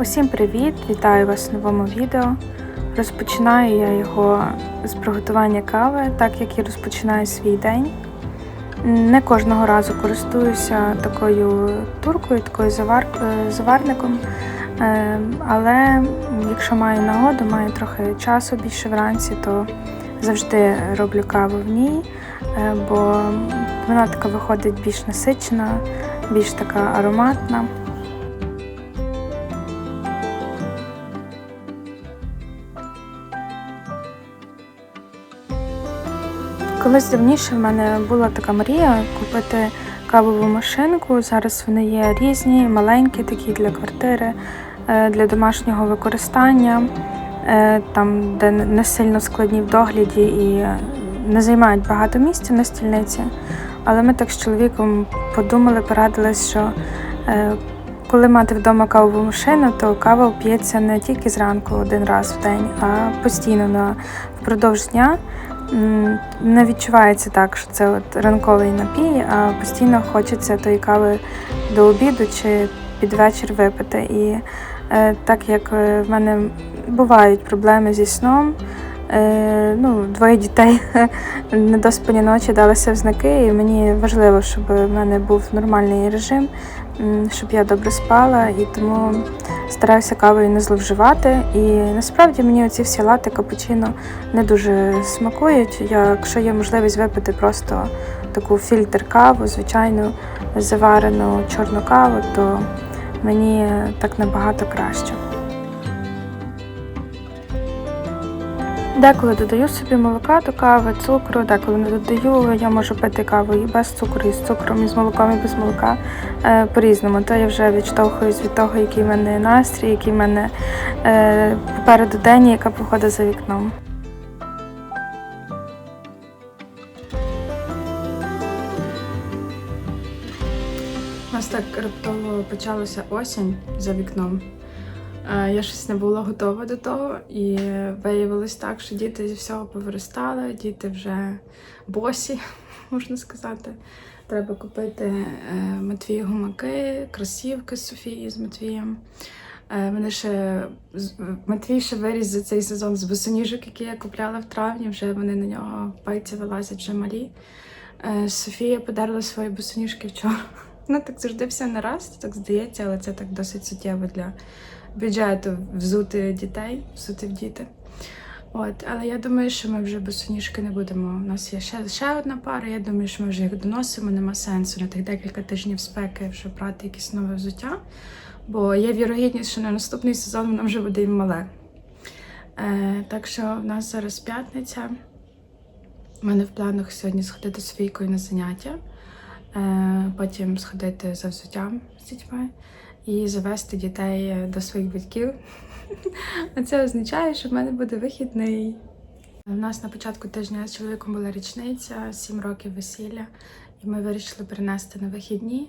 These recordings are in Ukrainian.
Усім привіт! Вітаю вас в новому відео. Розпочинаю я його з приготування кави, так як і розпочинаю свій день. Не кожного разу користуюся такою туркою, такою завар- заварником. Е, Але якщо маю нагоду, маю трохи часу більше вранці, то завжди роблю каву в ній, е, бо вона така виходить більш насичена, більш така ароматна. Колись давніше в мене була така мрія купити кавову машинку. Зараз вони є різні, маленькі, такі для квартири, е, для домашнього використання, е, там, де не сильно складні в догляді і не займають багато місця на стільниці. Але ми так з чоловіком подумали, порадились, що е, коли мати вдома кавову машину, то кава п'ється не тільки зранку один раз в день, а постійно на впродовж дня. Не відчувається так, що це от ранковий напій, а постійно хочеться тої кави до обіду чи під вечір випити. І е, так як е, в мене бувають проблеми зі сном, е, ну, двоє дітей недоспані ночі далися в знаки, і мені важливо, щоб в мене був нормальний режим, щоб я добре спала, і тому стараюся кавою не зловживати. І насправді мені оці всі лати капучино не дуже смакують. Якщо є можливість випити просто таку фільтр каву, звичайну заварену чорну каву, то мені так набагато краще. Деколи додаю собі молока до кави, цукру, деколи не додаю. Я можу пити каву і без цукру, і з цукром, і з молоком, і без молока е, по-різному. То я вже відштовхуюсь від того, який в мене настрій, який в мене е, попереду день, яка походить за вікном. У нас так раптово почалася осінь за вікном. Е, Я щось не була готова до того, і виявилось так, що діти зі всього повиростали, діти вже босі, можна сказати. Треба купити е, Матвію гумаки, кросівки з Софії з Матвієм. Е, Мене ще Матвій ще виріс за цей сезон з босоніжок, які я купляла в травні. Вже вони на нього пальці вилазять вже малі. Е, Софія подарила свої босоніжки вчора. Ну так завжди все не раз, так здається, але це так досить суттєво для бюджету взути дітей, взути в діти. От, але я думаю, що ми вже без босоніжки не будемо. У нас є ще, ще одна пара. Я думаю, що ми вже їх доносимо. Нема сенсу на тих декілька тижнів спеки вже брати якесь нове взуття. Бо є вірогідність, що на наступний сезон воно вже буде і мале. Е, так що в нас зараз п'ятниця. У мене в планах сьогодні сходити з Фійкою на заняття, е, потім сходити за взуттям з дітьми і завести дітей до своїх батьків. А це означає, що в мене буде вихідний. У нас на початку тижня з чоловіком була річниця, 7 років весілля, і ми вирішили перенести на вихідні.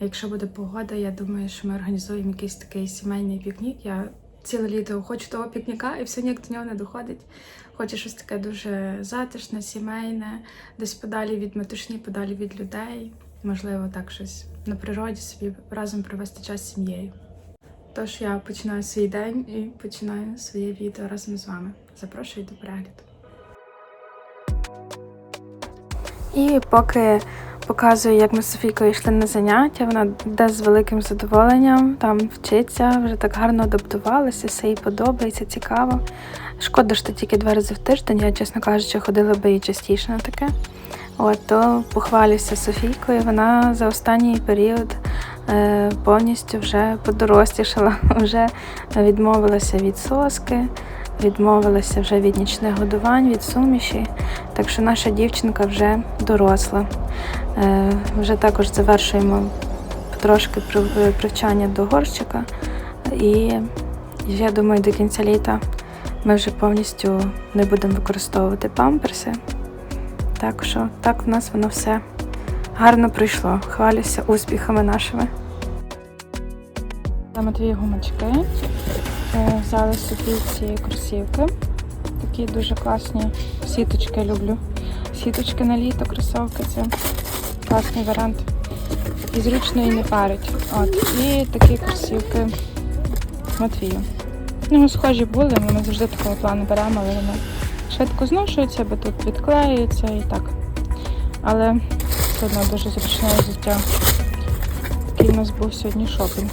Якщо буде погода, я думаю, що ми організуємо якийсь такий сімейний пікнік. Я ціле літо хочу того пікніка, і все ніяк до нього не доходить. Хочу щось таке дуже затишне, сімейне, десь подалі від метушні, подалі від людей. Можливо, так щось на природі собі разом провести час з сім'єю. Тож я починаю свій день і починаю своє відео разом з вами. Запрошую до перегляду. І поки показую, як ми з Софійкою йшли на заняття, вона йде з великим задоволенням, там вчиться, вже так гарно адаптувалася, все їй подобається, цікаво. Шкода, що тільки два рази в тиждень, я, чесно кажучи, ходила би і частіше на таке. От, то похвалюся Софійкою, вона за останній період е, повністю вже подорослішала, вже відмовилася від соски, відмовилася вже від нічних годувань, від суміші. Так що наша дівчинка вже доросла. Е, вже також завершуємо трошки привчання до горщика. І я думаю, до кінця літа ми вже повністю не будемо використовувати памперси. Так що так в нас воно все гарно пройшло. Хвалюся успіхами нашими. Саме дві гумочки. Е, Взяли собі ці кросівки. Такі дуже класні сіточки люблю. Сіточки на літо, кросівки це класний варіант. І зручно і не парить. От. І такі кросівки Матвію. Ну, схожі були, ми завжди такого плану беремо, але вони швидко зношується, бо тут відклеюється і так. Але все одно дуже зручне взуття. Такий у нас був сьогодні шопінг.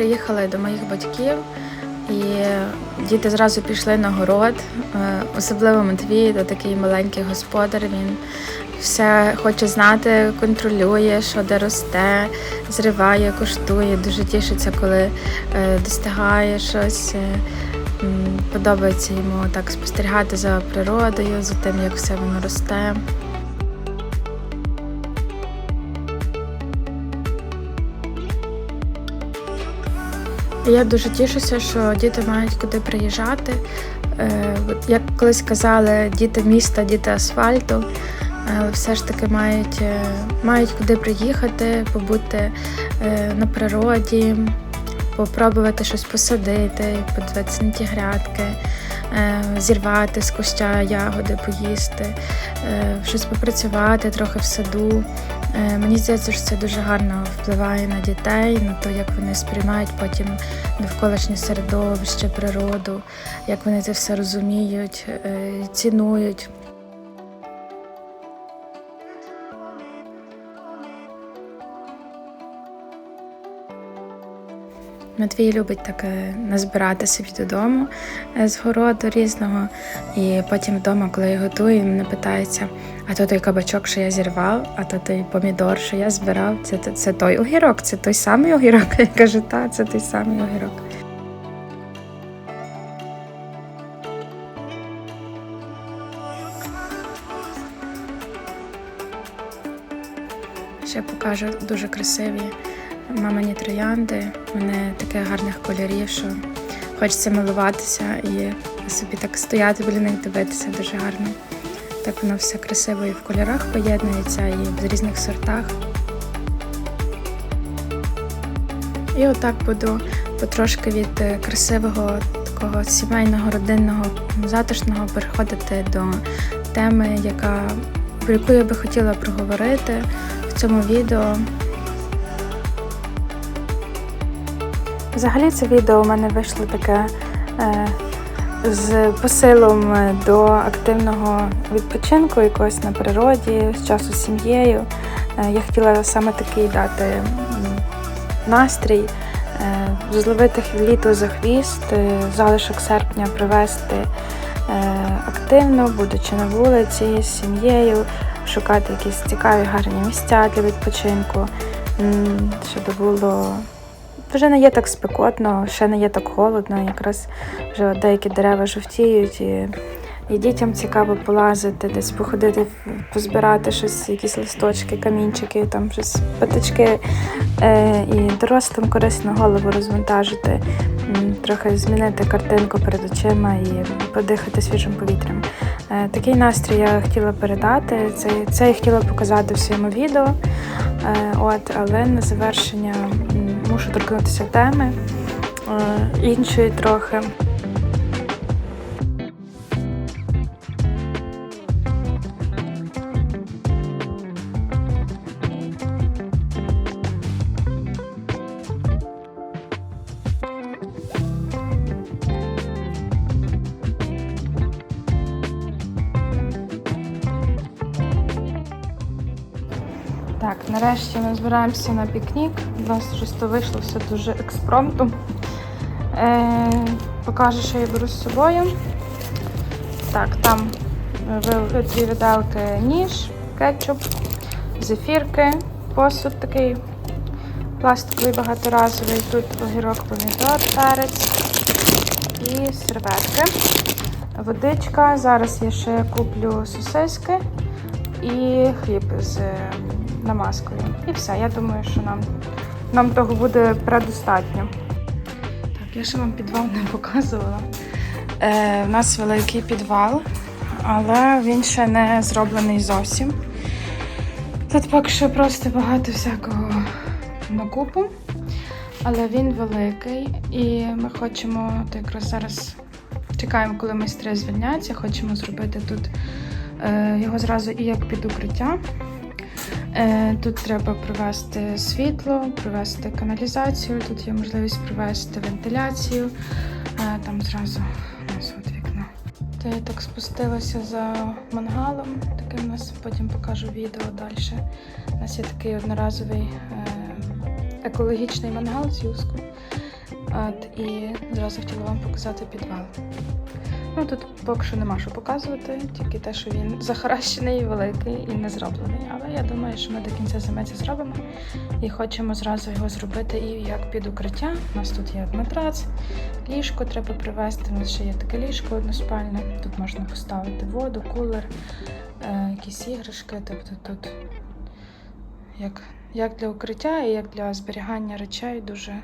Приїхали до моїх батьків, і діти зразу пішли на город. Е, Особливо Матвій, то такий маленький господар. Він все хоче знати, контролює, що де росте, зриває, коштує. Дуже тішиться, коли е, достигає щось. Е, Подобається йому так спостерігати за природою, за тим, як все воно росте. Я дуже тішуся, що діти мають куди приїжджати. Е, Як колись казали, діти міста, діти асфальту, але все ж таки мають, е, мають куди приїхати, побути е, на природі, попробувати щось посадити, подивитися на ті грядки, зірвати з куща ягоди, поїсти, щось попрацювати трохи в саду. Е, Мені здається, що це дуже гарно впливає на дітей, на те, як вони сприймають потім навколишнє середовище, природу, як вони це все розуміють, е, цінують. Матвій любить таке назбирати собі додому е, з городу різного. І потім вдома, коли я готую, він мене питається: а то той кабачок, що я зірвав, а то той помідор, що я збирав, це, це, той огірок, це той самий огірок. Я кажу, так, це той самий огірок. Ще покажу дуже красиві мамині троянди. Вони таких гарних кольорів, що хочеться милуватися і собі так стояти біля них дивитися дуже гарно. Так воно все красиво і в кольорах поєднується, і в різних сортах. І отак буду потрошки від е, красивого такого сімейного, родинного, затишного переходити до теми, яка, про яку я би хотіла проговорити в цьому відео. Взагалі це відео у мене вийшло таке е, з посилом е, до активного відпочинку якогось на природі, з часу з сім'єю. Е, я хотіла саме такий дати настрій, е, зловити літо за хвіст, залишок серпня провести активно, будучи на вулиці з сім'єю, шукати якісь цікаві гарні місця для відпочинку, щоб було вже не є так спекотно, ще не є так холодно. Якраз вже деякі дерева жовтіють, і, і дітям цікаво полазити, десь походити, позбирати щось, якісь листочки, камінчики, там щось патички. Е, і дорослим корисно голову розвантажити, трохи змінити картинку перед очима і подихати свіжим повітрям. Е, такий настрій я хотіла передати. Це, це я хотіла показати в своєму відео. Е, От, але на завершення мушу торкнутися теми е, іншої трохи. Збираємося на пікнік. У нас просто вийшло все дуже експромтом. Е, покажу, що я беру з собою. Так, там дві виделки ніж, кетчуп, зефірки, посуд такий пластиковий багаторазовий. Тут огірок, помідор, перець і серветки. Водичка. Зараз я ще куплю сосиски і хліб з е, намазкою. І все. Я думаю, що нам, нам того буде предостатньо. Так, я ще вам підвал не показувала. Е, у нас великий підвал, але він ще не зроблений зовсім. Тут поки що просто багато всякого на купу, але він великий, і ми хочемо то якраз зараз чекаємо, коли майстри звільняться. Хочемо зробити тут його зразу і як під укриття. Е, тут треба провести світло, провести каналізацію. Тут є можливість провести вентиляцію. Е, там зразу у нас от вікно. То я так спустилася за мангалом. Таким нас потім покажу відео далі. У нас є такий одноразовий е, екологічний мангал з юску. От, і зразу хотіла вам показати підвал. Ну тут поки що нема що показувати, тільки те, що він захаращений, великий і не зроблений. Але я думаю, що ми до кінця зими це зробимо і хочемо зразу його зробити і як під укриття. У нас тут є матрац, ліжко треба привезти. У нас ще є таке ліжко односпальне. Тут можна поставити воду, кулер, е, якісь іграшки. Тобто тут як, як для укриття і як для зберігання речей дуже,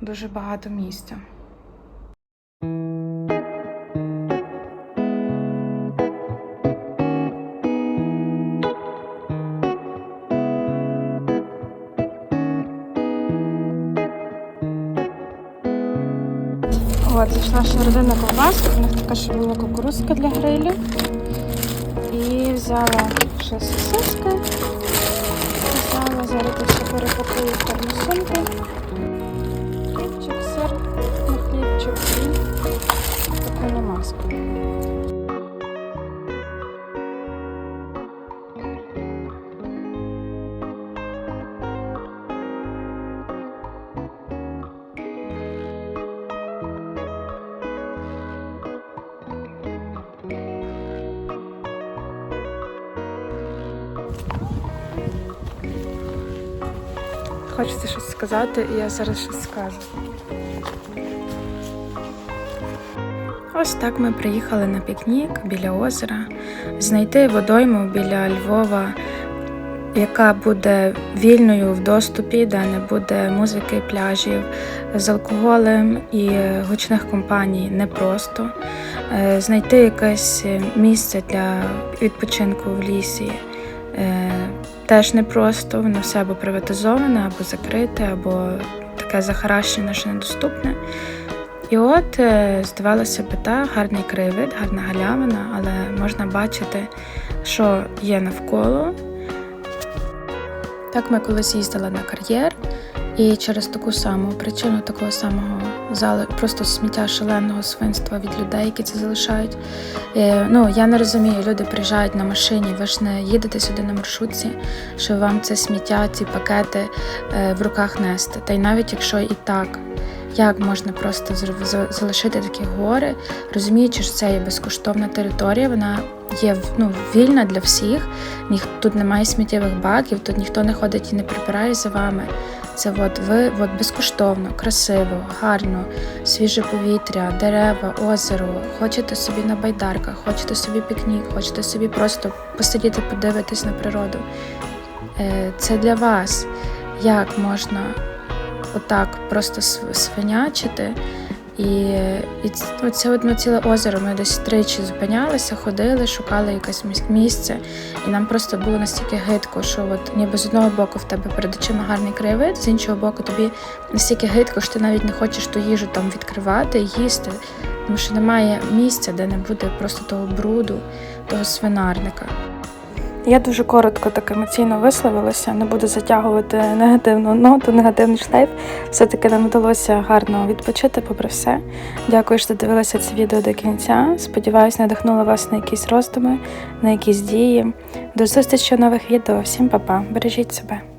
дуже багато місця. Ще родина ковбаска, у них така ще кукурузка для грилю. І взяла ще сосиски. Взяла, зараз ще перепакую в термосумку. Хочеться щось сказати, і я зараз щось скажу. Ось так ми приїхали на пікнік біля озера, знайти водойму біля Львова, яка буде вільною в доступі, де не буде музики, пляжів з алкоголем і гучних компаній непросто. Е, Знайти якесь місце для відпочинку в лісі теж непросто, воно все або приватизоване, або закрите, або таке захаращене, що недоступне. І от, е, здавалося би, та гарний краєвид, гарна галявина, але можна бачити, що є навколо. Так ми колись їздили на кар'єр, і через таку саму причину такого самого зали, просто сміття шаленого свинства від людей, які це залишають. Е, ну, я не розумію, люди приїжджають на машині, ви ж не їдете сюди на маршрутці, що вам це сміття, ці пакети е, в руках нести. Та й навіть якщо і так, як можна просто залишити такі гори, розуміючи, що це є безкоштовна територія, вона є ну, вільна для всіх. Ніх, тут немає сміттєвих баків, тут ніхто не ходить і не прибирає за вами. Це от ви от безкоштовно, красиво, гарно, свіже повітря, дерева, озеро. Хочете собі на байдарках, хочете собі пікнік, хочете собі просто посидіти, подивитись на природу. Е, Це для вас. Як можна отак просто св- свинячити? І, і ну, це одно ціле озеро. Ми десь тричі зупинялися, ходили, шукали якесь міс- місце, і нам просто було настільки гидко, що от ніби з одного боку в тебе перед очима гарний краєвид, з іншого боку, тобі настільки гидко, що ти навіть не хочеш ту їжу там відкривати їсти, тому що немає місця, де не буде просто того бруду, того свинарника. Я дуже коротко так емоційно висловилася, не буду затягувати негативну ноту, негативний шлейф. Все-таки нам вдалося гарно відпочити, попри все. Дякую, що дивилися це відео до кінця. Сподіваюсь, надихнула вас на якісь роздуми, на якісь дії. До зустрічі у нових відео. Всім па-па. Бережіть себе.